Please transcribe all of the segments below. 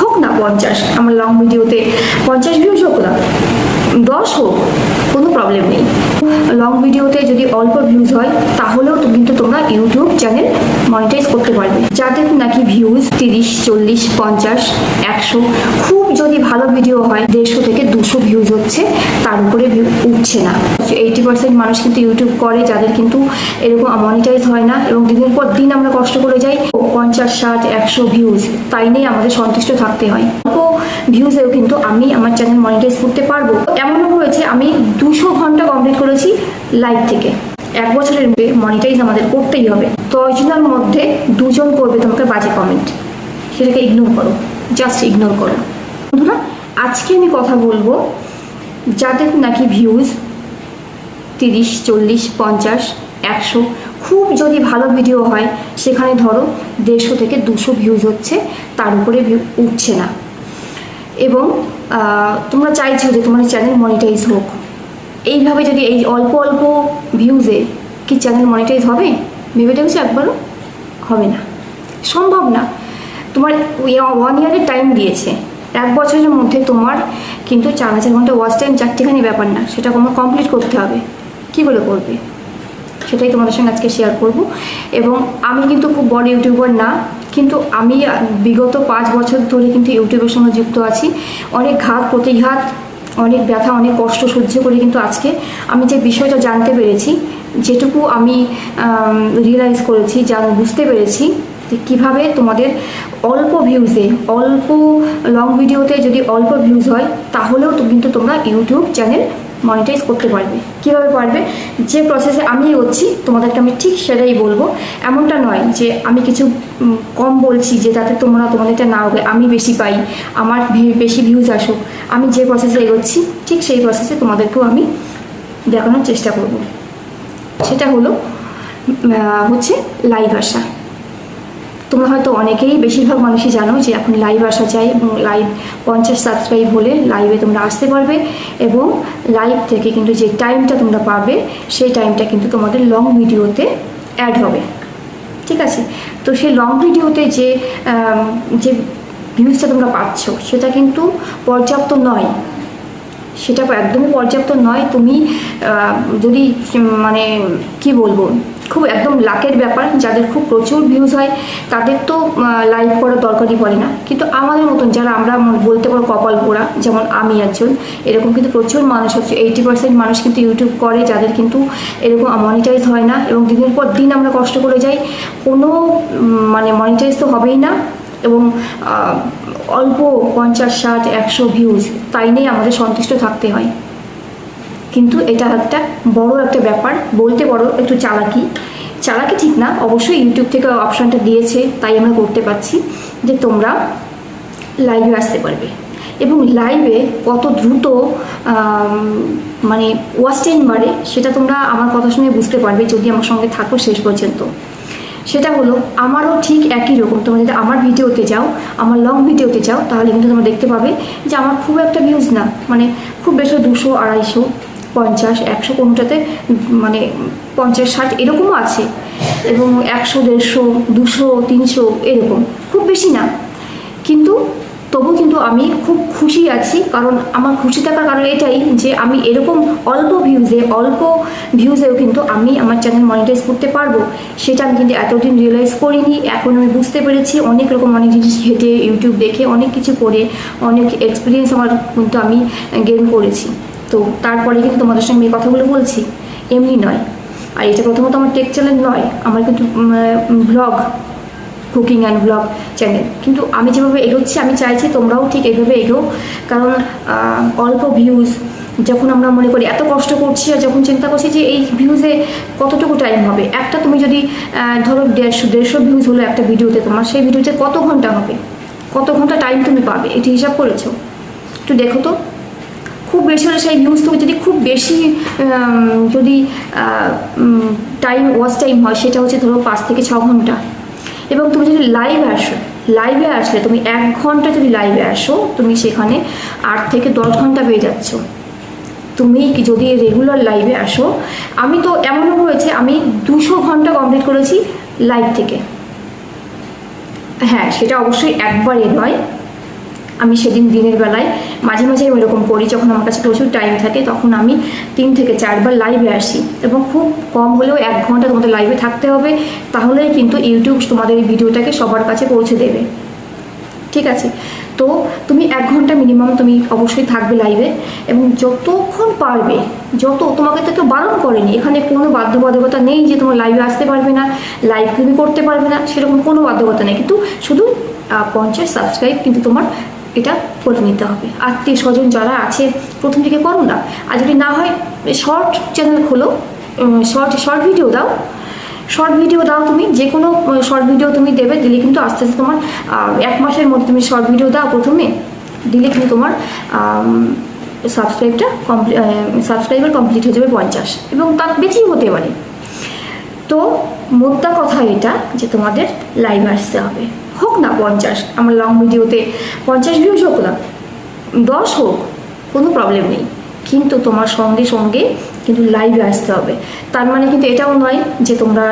হোক না পঞ্চাশ, আমার লং ভিডিওতে পঞ্চাশ ভিউজ হোক না, দশ হোক, কোনো প্রবলেম নেই। লং ভিডিওতে যদি অল্প ভিউজ হয়, তাহলেও কিন্তু তোমরা ইউটিউব চ্যানেল মনিটাইজ করতে পারবে। যাদের নাকি ভিউজ তিরিশ, চল্লিশ, পঞ্চাশ, একশো, খুব যদি ভালো ভিডিও হয়, দেড়শো থেকে দুশো ভিউজ হচ্ছে, তার উপরে উঠছে না। এইটি পার্সেন্ট মানুষ কিন্তু ইউটিউব করে, যাদের কিন্তু এরকম মনিটাইজ হয় না এবং দিনের পর দিন আমরা কষ্ট করে যাই, পঞ্চাশ, ষাট, একশো ভিউজ তাই নিয়ে আমাদের সন্তুষ্ট থাকতে হয়। ভিউজেও কিন্তু আমি আমার চ্যানেল মনিটাইজ করতে পারব। এমনও হয়েছে, আমি দুশো ঘণ্টা কমপ্লিট করেছি লাইভ থেকে। এক বছরের মনিটাইজ আমাদের করতেই হবে। দশজনের মধ্যে দুজন করবে তোমাকে বাজে কমেন্ট সেটাকে ইগনোর করো। জাস্ট ইগনোর করো। বন্ধুরা, আজকে আমি কথা বলব যাদের নাকি ভিউজ তিরিশ, চল্লিশ, পঞ্চাশ, একশো, খুব যদি ভালো ভিডিও হয়, সেখানে ধরো দেড়শো থেকে দুশো ভিউজ হচ্ছে, তার উপরে উঠছে না। এবং তোমরা চাইছো যে তোমার চ্যানেল মনিটাইজ হোক। এইভাবে যদি এই অল্প অল্প ভিউজে কি চ্যানেল মনিটাইজ হবে? ভেবে দেখছ একবারও হবে না। সম্ভব না। তোমার ওয়ান ইয়ারের টাইম দিয়েছে। এক বছরের মধ্যে তোমার কিন্তু চার হাজার ঘণ্টা ওয়াচ টাইম চারটিখানি ব্যাপার না। সেটা তোমার কমপ্লিট করতে হবে। কী করে করবে? সেটাই তোমাদের সঙ্গে আজকে শেয়ার করব। এবং আমি কিন্তু খুব বড় ইউটিউবার না, কিন্তু আমি বিগত পাঁচ বছর ধরে কিন্তু ইউটিউবের সঙ্গে যুক্ত আছি। অনেক ঘাত, প্রতিঘাত অনেক ব্যথা, অনেক কষ্ট সহ্য করে, কিন্তু আজকে আমি যে বিষয়টা জানতে পেরেছি, যেটুকু আমি রিয়েলাইজ করেছি, যা বুঝতে পেরেছি, যে কীভাবে তোমাদের অল্প ভিউজে অল্প লং ভিডিওতে যদি অল্প ভিউজ হয়, তাহলেও কিন্তু তোমরা ইউটিউব চ্যানেল মনিটাইজ করতে পারবে। কীভাবে পারবে? যে প্রসেসে আমি এগোচ্ছি, তোমাদেরকে আমি ঠিক সেটাই বলব। এমনটা নয় যে আমি কিছু কম বলছি যে যাতে তোমরা তোমাদেরটা না হবে, আমি বেশি পাই, আমার বেশি ভিউজ আসুক। আমি যে প্রসেসে এগোচ্ছি, ঠিক সেই প্রসেসে তোমাদেরকেও আমি দেখানোর চেষ্টা করব। সেটা হলো হচ্ছে লাইভ আসা। তোমরা হয়তো অনেকেই বেশিরভাগ মানুষই জানো যে এখন লাইভ আসা যায় এবং লাইভ পঞ্চাশ সাবস্ক্রাইব হলে লাইভে তোমরা আসতে পারবে এবং লাইভ থেকে কিন্তু যে টাইমটা তোমরা পাবে, সেই টাইমটা কিন্তু তোমাদের লং ভিডিওতে অ্যাড হবে। ঠিক আছে? তো সেই লং ভিডিওতে যে যে ভিউজটা তোমরা পাচ্ছ, সেটা কিন্তু পর্যাপ্ত নয়। সেটা একদমই পর্যাপ্ত নয়। তুমি যদি মানে কি বলব? খুব একদম লাকের ব্যাপার, যাদের খুব প্রচুর ভিউজ হয়, তাদের তো লাইভ করার দরকারই পড়ে না। কিন্তু আমাদের মতন যারা আমরা বলতে পারো কপাল পোড়া, যেমন আমি একজন, এরকম কিন্তু প্রচুর মানুষ হচ্ছে এইটি পার্সেন্ট মানুষ কিন্তু ইউটিউব করে, যাদের কিন্তু এরকম মনিটাইজ হয় না এবং দিনের পর দিন আমরা কষ্ট করে যাই। কোনো মানে মনিটাইজ তো হবেই না এবং অল্প পঞ্চাশ, ষাট, একশো ভিউজ তাই নিয়ে আমাদের সন্তুষ্ট থাকতে হয়। কিন্তু এটা একটা বড় একটা ব্যাপার, বলতে বড় একটু চালাকি। চালাকি ঠিক না, অবশ্যই ইউটিউব থেকে অপশানটা দিয়েছে, তাই আমরা করতে পারছি যে তোমরা লাইভে আসতে পারবে। এবং লাইভে কত দ্রুত মানে ওয়াচ টাইম বাড়ে, সেটা তোমরা আমার কথা শুনে বুঝতে পারবে যদি আমার সঙ্গে থাকো শেষ পর্যন্ত। সেটা হলো, আমারও ঠিক একই রকম, তোমরা যদি আমার ভিডিওতে যাও, আমার লং ভিডিওতে যাও, তাহলে কিন্তু তোমরা দেখতে পাবে যে আমার খুব একটা ভিউজ না মানে খুব বেশি দুশো, আড়াইশো। পঞ্চাশ, একশো কোনোটাতে মানে পঞ্চাশ, ষাট এরকমও আছে। এবং একশো, দেড়শো, দুশো, তিনশো এরকম। খুব বেশি না। কিন্তু তবু কিন্তু আমি খুব খুশি আছি, কারণ আমার খুশি থাকার কারণ এটাই যে আমি এরকম অল্প ভিউজে অল্প ভিউজেও কিন্তু আমি আমার চ্যানেল মনিটাইজ করতে পারব। সেটা আমি কিন্তু এতদিন রিয়েলাইজ করিনি। এখন আমি বুঝতে পেরেছি অনেক রকম অনেক জিনিস ঘেটে ইউটিউব দেখে অনেক কিছু করে, অনেক এক্সপিরিয়েন্স আমার কিন্তু আমি গেন করেছি। তো তারপরে কিন্তু তোমাদের সঙ্গে এই কথাগুলো বলছি। এমনি নয়। আর এটা প্রথমত আমার টেক চ্যানেল নয়, আমার কিন্তু blog cooking and blog channel কিন্তু আমি যেভাবে এগোচ্ছি, আমি চাইছি তোমরাও ঠিক এভাবে এগো। কারণ অল্প ভিউজ যখন আমরা মনে করি এত কষ্ট করছি আর যখন চিন্তা করছি যে এই ভিউজে কতটুকু টাইম হবে? একটা তুমি যদি ধরো দেড়শো দেড়শো ভিউজ হলো একটা ভিডিওতে তোমার সেই ভিডিওতে কত ঘণ্টা হবে? কত ঘণ্টা টাইম তুমি পাবে? এটি হিসাব করেছ? একটু দেখো তো। খুব বেশি হলে সেই ভিউজ থেকে যদি খুব বেশি যদি টাইম ওয়াচ টাইম হয়, সেটা হচ্ছে ধরো পাঁচ থেকে ছ ঘণ্টা। এবং তুমি যদি লাইভে আসো লাইভে আসলে তুমি এক ঘণ্টা যদি লাইভে আসো, তুমি সেখানে আট থেকে দশ ঘণ্টা পেয়ে যাচ্ছ। তুমি যদি রেগুলার লাইভে আসো, আমি তো এমনও হয়েছে, আমি দুশো ঘণ্টা কমপ্লিট করেছি লাইভ থেকে। হ্যাঁ সেটা অবশ্যই একবারে নয়। আমি সেদিন দিনের বেলায় মাঝে মাঝে আমি এরকম করি যখন আমার কাছে প্রচুর টাইম থাকে, তখন আমি তিন থেকে চারবার লাইভে আসি এবং খুব কম হলেও এক ঘণ্টা তোমাদের লাইভে থাকতে হবে, তাহলেই কিন্তু ইউটিউব তোমাদের এই ভিডিওটাকে সবার কাছে পৌঁছে দেবে। ঠিক আছে? তো তুমি এক ঘণ্টা মিনিমাম তুমি অবশ্যই থাকবে লাইভে এবং যতক্ষণ পারবে, যত, তোমাকে তো কেউ বারণ করেনি, এখানে কোনো বাধ্যবাধকতা নেই যে তোমার লাইভে আসতে পারবে না লাইভ তুমি করতে পারবে না, সেরকম কোনো বাধ্যকতা নেই। কিন্তু শুধু পঞ্চাশ সাবস্ক্রাইব কিন্তু তোমার এটা করে নিতে হবে। আত্মীয় স্বজন যারা আছে, প্রথম থেকে করো না। আর যদি না হয় শর্ট চ্যানেল খোলো। শর্ট শর্ট ভিডিও দাও। শর্ট ভিডিও দাও তুমি যে কোনো শর্ট ভিডিও তুমি দেবে, দিলে কিন্তু আস্তে আস্তে তোমার এক মাসের মধ্যে তুমি শর্ট ভিডিও দাও প্রথমে। দিলে কিন্তু তোমার সাবস্ক্রাইবটা কমপ্লি সাবস্ক্রাইবার কমপ্লিট হয়ে যাবে পঞ্চাশ। এবং তার বেশিও হতে পারে। তো মোদ্দা কথা এটা যে তোমাদের লাইভ আসতে হবে। হোক না পঞ্চাশ, আমার লং ভিডিওতে পঞ্চাশ ভিউজ হোক না, দশ হোক, কোনো প্রবলেম নেই। কিন্তু তোমার সঙ্গে সঙ্গে কিন্তু লাইভে আসতে হবে। তার মানে কিন্তু এটাও নয় যে তোমরা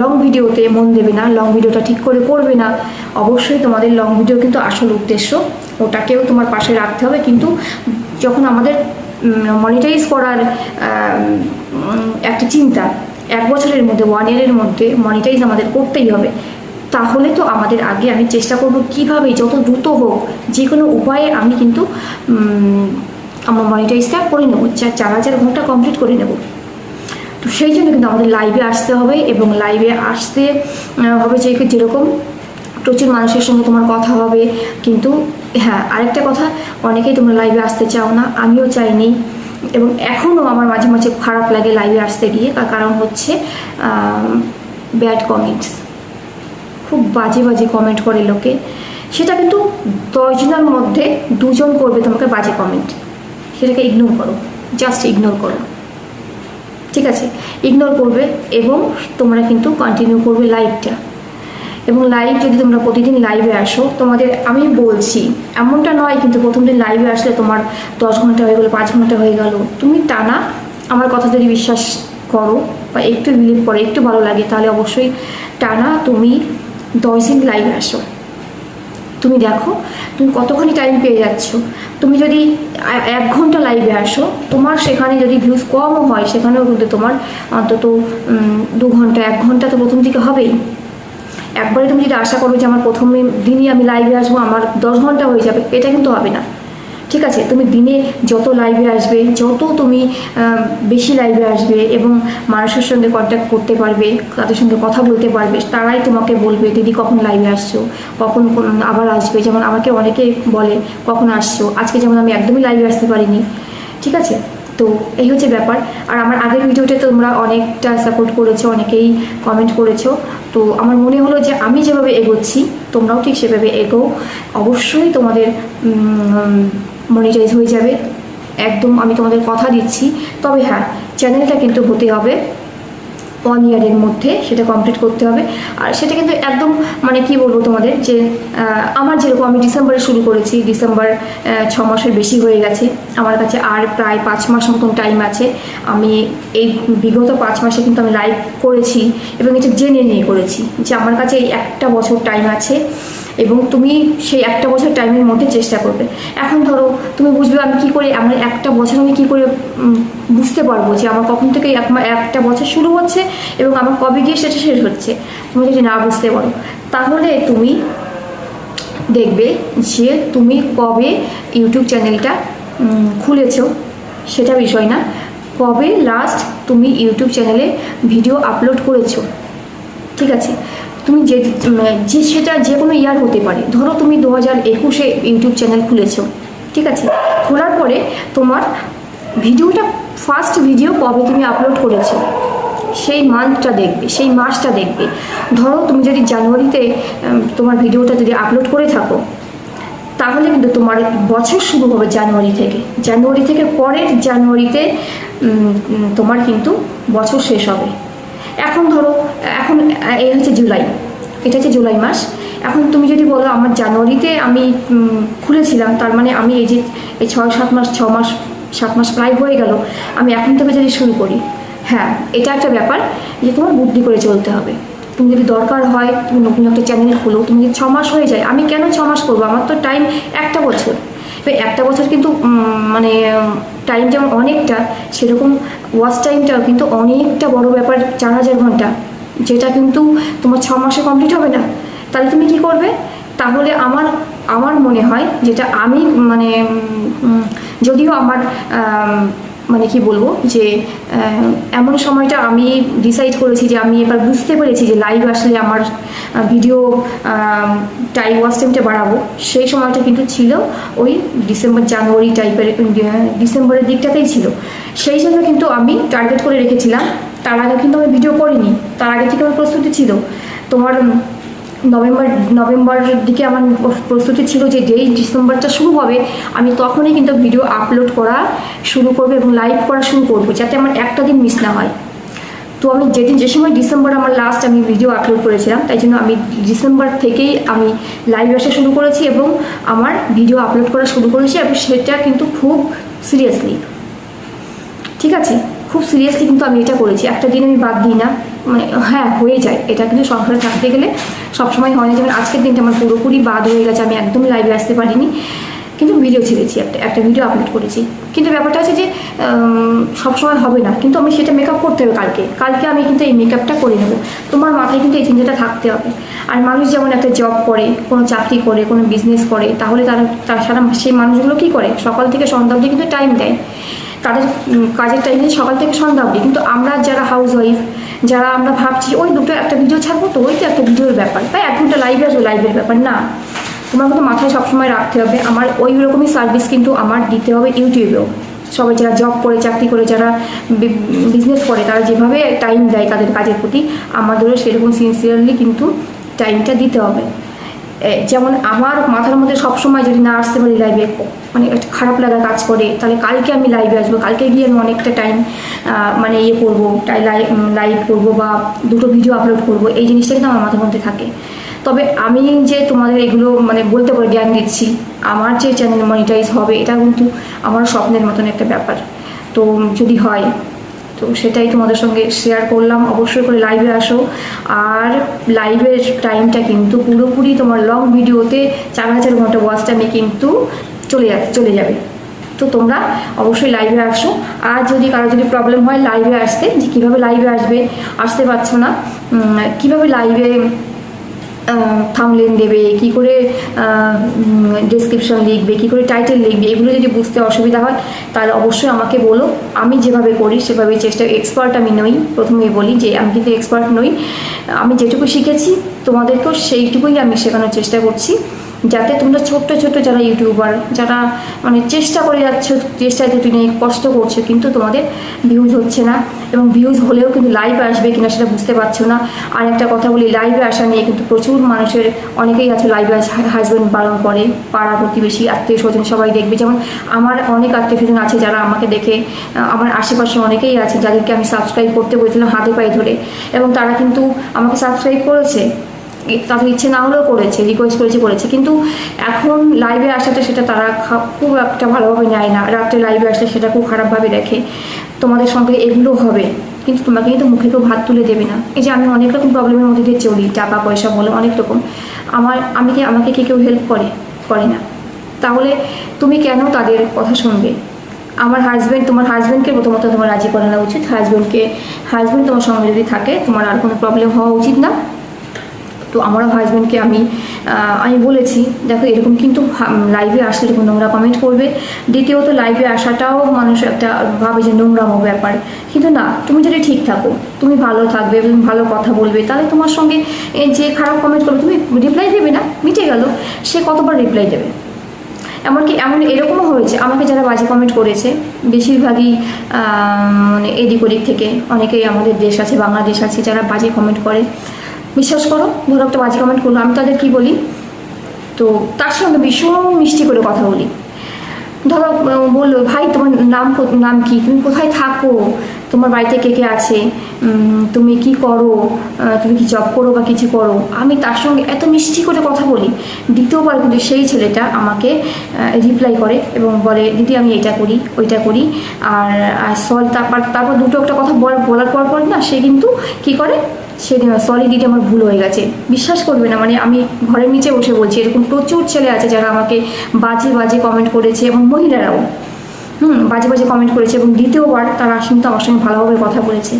লং ভিডিওতে মন দেবে না লং ভিডিওটা ঠিক করে করবে না। অবশ্যই তোমাদের লং ভিডিও কিন্তু আসল উদ্দেশ্য, ওটাকেও তোমার পাশে রাখতে হবে। কিন্তু যখন আমাদের মনিটাইজ করার একটা চিন্তা, এক বছরের মধ্যে ওয়ান ইয়ারের মধ্যে মনিটাইজ আমাদের করতেই হবে। তাহলে তো আমাদের আগে আমি চেষ্টা করব কীভাবে যত দ্রুত হোক যে কোনো উপায়ে আমি কিন্তু আমার মনিটাইজটা করে নেব, চার হাজার ঘণ্টা কমপ্লিট করে নেব। তো সেই জন্য কিন্তু আমাদের লাইভে আসতে হবে এবং লাইভে আসতে হবে যে যেরকম প্রচুর মানুষের সঙ্গে তোমার কথা হবে। কিন্তু হ্যাঁ আরেকটা কথা, অনেকেই তোমরা লাইভে আসতে চাও না, আমিও চাইনি এবং এখনও আমার মাঝে মাঝে খারাপ লাগে লাইভে আসতে গিয়ে তার কারণ হচ্ছে ব্যাড কমেন্টস খুব বাজে বাজে কমেন্ট করে লোকে। সেটা কিন্তু দশজনের মধ্যে দুজন করবে তোমাকে বাজে কমেন্ট সেটাকে ইগনোর করো। জাস্ট ইগনোর করো। ঠিক আছে? ইগনোর করবে এবং তোমরা কিন্তু কন্টিনিউ করবে লাইভটা এবং লাইভ যদি তোমরা প্রতিদিন লাইভে আসো, তোমাদের আমি বলছি, এমনটা নয় কিন্তু প্রথম দিন লাইভে আসলে তোমার দশ ঘণ্টা হয়ে গেলো, পাঁচ ঘণ্টা হয়ে গেল। তুমি টানা আমার কথা যদি বিশ্বাস করো বা একটু বিলিভ করে, একটু ভালো লাগে, তাহলে অবশ্যই টানা তুমি দশ দিন লাইভে আসো। তুমি দেখো, তুমি কতখানি টাইম পেয়ে যাচ্ছ। তুমি যদি এক ঘণ্টা লাইভে আসো, তোমার সেখানে যদি ভিউজ কমও হয়, সেখানেও কিন্তু তোমার অন্তত দু ঘণ্টা, এক ঘণ্টা তো প্রথম দিকে হবেই। একবারে তুমি যদি আশা করো যে আমার প্রথমে দিনই আমি লাইভে আসব, আমার দশ ঘণ্টা হয়ে যাবে, এটা কিন্তু হবে না। ঠিক আছে, তুমি দিনে যত লাইভে আসবে, যত তুমি বেশি লাইভে আসবে এবং মানুষের সঙ্গে কন্ট্যাক্ট করতে পারবে, তাদের সঙ্গে কথা বলতে পারবে, তারাই তোমাকে বলবে, দিদি, কখন লাইভে আসছো? কখন আবার আসবে? যেমন আমাকে অনেকে বলে, কখন আসছো? আজকে যেমন আমি একদমই লাইভে আসতে পারিনি, ঠিক আছে? তো এই হচ্ছে ব্যাপার। আর আমার আগের ভিডিওতে তোমরা অনেকটা সাপোর্ট করেছ, অনেকেই কমেন্ট করেছ। তো আমার মনে হলো যে আমি যেভাবে এগোচ্ছি, তোমরাও ঠিক সেভাবে এগো। অবশ্যই তোমাদের মনিটাইজ হয়ে যাবে। একদম আমি তোমাদের কথা দিচ্ছি। তবে হ্যাঁ চ্যানেলটা কিন্তু হতে হবে। ওয়ান ইয়ারের মধ্যে সেটা কমপ্লিট করতে হবে। আর সেটা কিন্তু একদম মানে কি বলব তোমাদের যে আমার যেরকম আমি ডিসেম্বরে শুরু করেছি, ডিসেম্বর ছ মাসের বেশি হয়ে গেছে। আমার কাছে আর প্রায় পাঁচ মাস মতন টাইম আছে। আমি এই বিগত পাঁচ মাসে কিন্তু আমি লাইভ করেছি এবং এটা জেনে নিয়ে করেছি যে আমার কাছে এই একটা বছর টাইম আছে। এবং তুমি সেই একটা বছর টাইমের মধ্যে চেষ্টা করবে। এখন ধরো, তুমি বুঝবে আমি কি করে আমার একটা বছর আমি কি করে বুঝতে পারব যে আমার কখন থেকে একটা বছর শুরু হচ্ছে এবং আমার কবে গিয়ে সেটা শেষ হচ্ছে। তুমি যদি না বুঝতে পারো, তাহলে তুমি দেখবে যে তুমি কবে ইউটিউব চ্যানেলটা খুলেছো, সেটা বিষয় না। কবে লাস্ট তুমি ইউটিউব চ্যানেলে ভিডিও আপলোড করেছ, ঠিক আছে? তুমি যে যে সেটা যে কোনো ইয়ার হতে পারে। ধরো তুমি দু হাজার একুশে ইউটিউব চ্যানেল খুলেছো, ঠিক আছে? খোলার পরে তোমার ভিডিওটা ফার্স্ট ভিডিও কবে তুমি আপলোড করেছ? সেই মান্থটা দেখবে, সেই মাসটা দেখবে। ধরো তুমি যদি জানুয়ারিতে তোমার ভিডিওটা যদি আপলোড করে থাকো, তাহলে কিন্তু তোমার বছর শুরু হবে জানুয়ারি থেকে। জানুয়ারি থেকে পরের জানুয়ারিতে তোমার কিন্তু বছর শেষ হবে। এখন ধরো, এখন এই হচ্ছে জুলাই। এটা হচ্ছে জুলাই মাস। এখন তুমি যদি বলো আমার জানুয়ারিতে আমি খুলেছিলাম, তার মানে আমি এই যে, এই ছয়, সাত মাস, ছ মাস, সাত মাস প্রায় হয়ে গেল, আমি এখন থেকে যদি শুরু করি হ্যাঁ এটা একটা ব্যাপার যে তোমার বুদ্ধি করে চলতে হবে। তুমি যদি দরকার হয় তুমি নতুন একটা চ্যানেল খোলো, তুমি যদি ছ মাস হয়ে যায়, আমি কেন ছ মাস করব? আমার তো টাইম একটা বছর। এবার একটা বছর কিন্তু মানে টাইম যেমন অনেকটা সেরকম ওয়াচ টাইমটাও কিন্তু অনেকটা বড় ব্যাপার চার হাজার ঘণ্টা। যেটা কিন্তু তোমার ছ মাসে কমপ্লিট হবে না। তাহলে তুমি কি করবে? তাহলে আমার আমার মনে হয় যেটা আমি মানে যদিও আমার আম, মানে কি বলব, যে এমন সময়টা আমি ডিসাইড করেছি যে আমি এবার বুঝতে পেরেছি যে লাইভ আসলে আমার ভিডিও টাইম ওয়াচ টাইমটা বাড়াবো। সেই সময়টা কিন্তু ছিল ওই ডিসেম্বর জানুয়ারি টাইপের ডিসেম্বরের দিকটাতেই ছিল। সেই জন্য কিন্তু আমি টার্গেট করে রেখেছিলাম। তার আগে কিন্তু আমি ভিডিও করিনি। তার আগে থেকে আমার প্রস্তুতি ছিল। তোমার নভেম্বর নভেম্বরের দিকে আমার প্রস্তুতি ছিল যে যেই ডিসেম্বরটা শুরু হবে, আমি তখনই কিন্তু ভিডিও আপলোড করা শুরু করব এবং লাইভ করা শুরু করব যাতে আমার একটা দিন মিস না হয়। তো আমি যেদিন, যে সময় ডিসেম্বর আমার লাস্ট আমি ভিডিও আপলোড করেছিলাম, তাই জন্য আমি ডিসেম্বর থেকেই আমি লাইভ আসা শুরু করেছি এবং আমার ভিডিও আপলোড করা শুরু করেছি এবং সেটা কিন্তু খুব সিরিয়াসলি ঠিক আছে? খুব সিরিয়াসলি কিন্তু আমি এটা করেছি। একটা দিন আমি বাদ দিই না। মানে হ্যাঁ হয়ে যায়। এটা কিন্তু সংসারে থাকতে গেলে সবসময় হয় না। যেমন আজকের দিনটা আমার পুরোপুরি বাদ হয়ে গেছে। আমি একদম লাইভে আসতে পারিনি। কিন্তু ভিডিও ছেড়েছি। একটা একটা ভিডিও আপলোড করেছি। কিন্তু ব্যাপারটা আছে যে সবসময় হবে না। কিন্তু আমি সেটা মেকআপ করতে হবে কালকে। কালকে আমি কিন্তু এই মেকআপটা করে নেব। তোমার মাথায় কিন্তু এই চিন্তাটা থাকতে হবে। আর মানুষ যেমন একটা জব করে, কোনো চাকরি করে, কোনো বিজনেস করে, তাহলে তারা, তার সারা, সেই মানুষগুলো কী করে? সকাল থেকে সন্ধ্যা অবধি কিন্তু টাইম দেয়। তাদের কাজের টাইমে সকাল থেকে সন্ধ্যা অবধি। কিন্তু আমরা যারা হাউস ওয়াইফ যারা আমরা ভাবছি, ওই দুটো একটা ভিডিও ছাড়বো তো, ওই তো একটা ভিডিওর ব্যাপার। বা এক ঘণ্টা লাইভে আসব লাইভের ব্যাপার। না তোমার কিন্তু মাথায় সবসময় রাখতে হবে, আমার ওই রকমই সার্ভিস কিন্তু আমার দিতে হবে ইউটিউবেও। সবাই যারা জব করে, চাকরি করে, যারা বিজনেস করে, তারা যেভাবে টাইম দেয় তাদের কাজের প্রতি, আমাদেরও সেরকম সিনসিয়ারলি কিন্তু টাইমটা দিতে হবে। যেমন আমার মাথার মধ্যে সবসময় যদি না আসতে পারি লাইভে মানে একটা খারাপ লাগা কাজ করে, তাহলে কালকে আমি লাইভে আসব। কালকে গিয়ে আমি অনেকটা টাইম মানে ইয়ে করব লাইভ করব বা দুটো ভিডিও আপলোড করব। এই জিনিসটা কিন্তু আমার মাথার মধ্যে থাকে। তবে আমি যে তোমাদের এগুলো মানে বলতে পারি, জ্ঞান দিচ্ছি, আমার যে চ্যানেল মনিটাইজ হবে, এটা কিন্তু আমার স্বপ্নের মতন একটা ব্যাপার। তো যদি হয়, তো সেটাই তোমাদের সঙ্গে শেয়ার করলাম। অবশ্যই করে লাইভে আসো। আর লাইভের টাইমটা কিন্তু পুরোপুরি তোমার লং ভিডিওতে চার হাজার ঘণ্টা ওয়াচ টাইমে কিন্তু চলে যা চলে যাবে। তো তোমরা অবশ্যই লাইভে আসো। আর যদি কারও যদি প্রবলেম হয় লাইভে আসতে, যে কীভাবে লাইভে আসবে, আসতে পারছ না কীভাবে লাইভে থামলেন দেবে, কি করে ডেসক্রিপশন লিখবে, কি করে টাইটেল লিখবে, এগুলো যদি বুঝতে অসুবিধা হয়, তাহলে অবশ্যই আমাকে বলো। আমি যেভাবে করি সেভাবে চেষ্টা এক্সপার্ট আমি নই। প্রথমেই বলি যে, আমি কিন্তু এক্সপার্ট নই। আমি যেটুকু শিখেছি, তোমাদেরকেও সেইটুকুই আমি শেখানোর চেষ্টা করছি। যাতে তোমরা ছোট্ট ছোট্ট যারা ইউটিউবার যারা মানে চেষ্টা করে যাচ্ছ দুটি নিয়ে কষ্ট করছ, কিন্তু তোমাদের ভিউজ হচ্ছে না এবং ভিউজ হলেও কিন্তু লাইভে আসবে কিনা সেটা বুঝতে পারছ না। আর একটা কথা বলি লাইভে আসা নিয়ে কিন্তু প্রচুর মানুষের অনেকেই আছে লাইভে হাজব্যান্ড পালন করে, পাড়া প্রতিবেশী, আত্মীয় স্বজন সবাই দেখবে। যেমন আমার অনেক আত্মীয় স্বজন আছে যারা আমাকে দেখে আমার আশেপাশে অনেকেই আছে যাদেরকে আমি সাবস্ক্রাইব করতে বলেছিলাম হাতে পায়ে ধরে এবং তারা কিন্তু আমাকে সাবস্ক্রাইব করেছে। তাদের ইচ্ছে না হলেও করেছে রিকোয়েস্ট করেছে করেছে। কিন্তু এখন লাইভে আসাটা সেটা তারা খুব একটা ভালোভাবে নেয় না। রাত্রে লাইভে আসলে সেটা খুব খারাপভাবে দেখে। তোমাদের সঙ্গে এগুলো হবে, কিন্তু তোমাকে কিন্তু মুখে কেউ ভাত তুলে দেবে না। এই যে আমি অনেক রকম প্রবলেমের মধ্যে দিয়ে চলি, টাকা, পয়সা, বলে, অনেক রকম। আমার, আমি কি, আমাকে কি কেউ হেল্প করে? করে না। তাহলে তুমি কেন তাদের কথা শুনবে? আমার হাজব্যান্ড তোমার হাজব্যান্ডকে প্রথমত তোমার রাজি করানো উচিত। হাজব্যান্ডকে হাজব্যান্ড তোমার সঙ্গে যদি থাকে, তোমার আর কোনো প্রবলেম হওয়া উচিত না। তো আমারও হাজব্যান্ডকে আমি আমি বলেছি, দেখো এরকম কিন্তু লাইভে আসলে এরকম নোংরা কমেন্ট করবে। দ্বিতীয়ত লাইভে আসাটাও মানুষ একটা ভাবে যে নোংরামো ব্যাপার। কিন্তু না, তুমি যদি ঠিক থাকো, তুমি ভালো থাকবে এবং ভালো কথা বলবে, তাহলে তোমার সঙ্গে যে খারাপ কমেন্ট করবে, তুমি রিপ্লাই দেবে না, মিটে গেল, সে কতবার রিপ্লাই দেবে? এমনকি এমন, এরকমও হয়েছে, আমাকে যারা বাজে কমেন্ট করেছে, বেশিরভাগই মানে এদিক ওদিক থেকে, অনেকেই আমাদের দেশ আছে, বাংলাদেশ আছে, যারা বাজে কমেন্ট করে বিশ্বাস করো, ধরো একটা বাজে কমেন্ট করল। আমি তাদের কি বলি? তো তার সঙ্গে ভীষণ মিষ্টি করে কথা বলি। ধরো বলল, ভাই, তোমার নাম নাম কি? তুমি কোথায় থাকো? তোমার বাড়িতে কে কে আছে? তুমি কি করো? তুমি কি জব করো বা কিছু করো? আমি তার সঙ্গে এত মিষ্টি করে কথা বলি। দ্বিতীয়বার কিন্তু সেই ছেলেটা আমাকে রিপ্লাই করে এবং বলে, দিদি, আমি এটা করি, ওইটা করি। আর সল, তারপর তারপর দুটো একটা কথা বল, বলার পর পর না, সে কিন্তু কি করে? সেদিন সরি দিদি আমার ভুল হয়ে গেছে। বিশ্বাস করবে না মানে আমি ঘরের নিচে বসে বলছি, এরকম প্রচুর ছেলে আছে যারা আমাকে বাজে বাজে কমেন্ট করেছে এবং মহিলারাও, হুম, বাজে বাজে কমেন্ট করেছে এবং দ্বিতীয়বার তারা কিন্তু আমার সঙ্গে ভালোভাবে কথা বলেছে।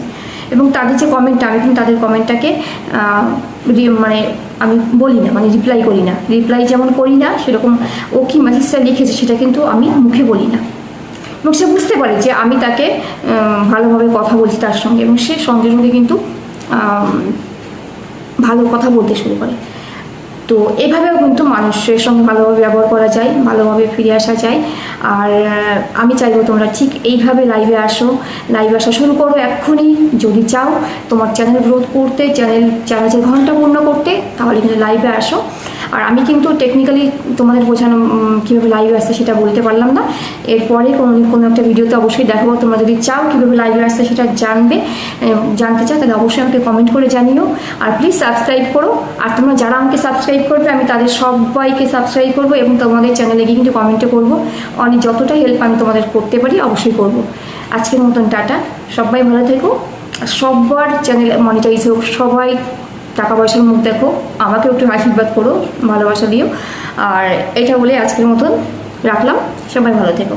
এবং তাদের যে কমেন্টটা আমি কিন্তু তাদের কমেন্টটাকে মানে আমি বলি না মানে রিপ্লাই করি না। রিপ্লাই যেমন করি না, সেরকম ও কি মেসেজটা লিখেছে সেটা কিন্তু আমি মুখে বলি না। এবং সে বুঝতে পারে যে আমি তাকে ভালোভাবে কথা বলছি তার সঙ্গে এবং সে সঙ্গে সঙ্গে কিন্তু ভালো কথা বলতে শুরু করে। তো এভাবেও কিন্তু মানুষের সঙ্গে ভালোভাবে ব্যবহার করা যায়, ভালোভাবে ফিরে আসা যায়। আর আমি চাইব তোমরা ঠিক এইভাবে লাইভে আসো। লাইভে আসা শুরু করো এক্ষুনি। যদি চাও তোমার চ্যানেল গ্রোথ করতে চ্যানেল হাজার ঘণ্টা পূর্ণ করতে, তাহলে কিন্তু লাইভে আসো। আর আমি কিন্তু টেকনিক্যালি তোমাদের বোঝানো কীভাবে লাইভে আসতে সেটা বলতে পারলাম না। এরপরে কোনো কোনো একটা ভিডিওতে অবশ্যই দেখাবো। তোমরা যদি চাও কীভাবে লাইভে আসতে সেটা জানবে জানতে চাও, তাহলে অবশ্যই আমাকে কমেন্ট করে জানিও। আর প্লিজ সাবস্ক্রাইব করো। আর তোমরা যারা আমাকে সাবস্ক্রাইব করবে, আমি তাদের সবাইকে সাবস্ক্রাইব করব এবং তোমাদের চ্যানেলে গিয়ে কিন্তু কমেন্টে করব অনেক যতটা হেল্প আমি তোমাদের করতে পারি, অবশ্যই করব। আজকের মতন টাটা। সবাই ভালো থেকো। সবার চ্যানেল মনিটাইজ হোক। সবাই টাকা পয়সার মুখ দেখো, আমাকেও একটু আশীর্বাদ করো, ভালোবাসা দিও। আর এটা বলে আজকের মতন রাখলাম। সবাই ভালো থেকো।